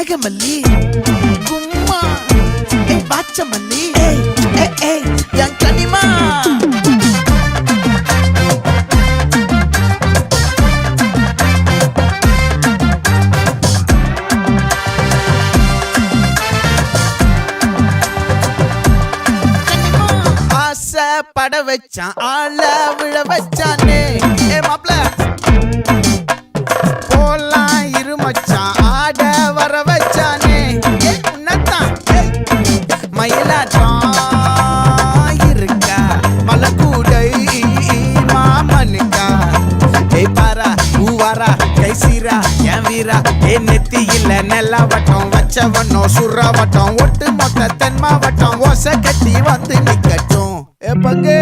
கனகமல்லி கும்மா. ஏ பாச்சமல்லி ஏ ஏ என் கனிமா. பட வச்சான் ஆள விழ வச்சானே. சீரா கை சீரா என் வீரா ஏ நெத்தியில் நெல்லாவட்டம் வச்சவண்ணம் சுறாவட்டம் ஒட்டு மொத்த தென் மாவட்டம் ஓசை கட்டி வந்து நிக்கட்டும். ஏ பங்கே!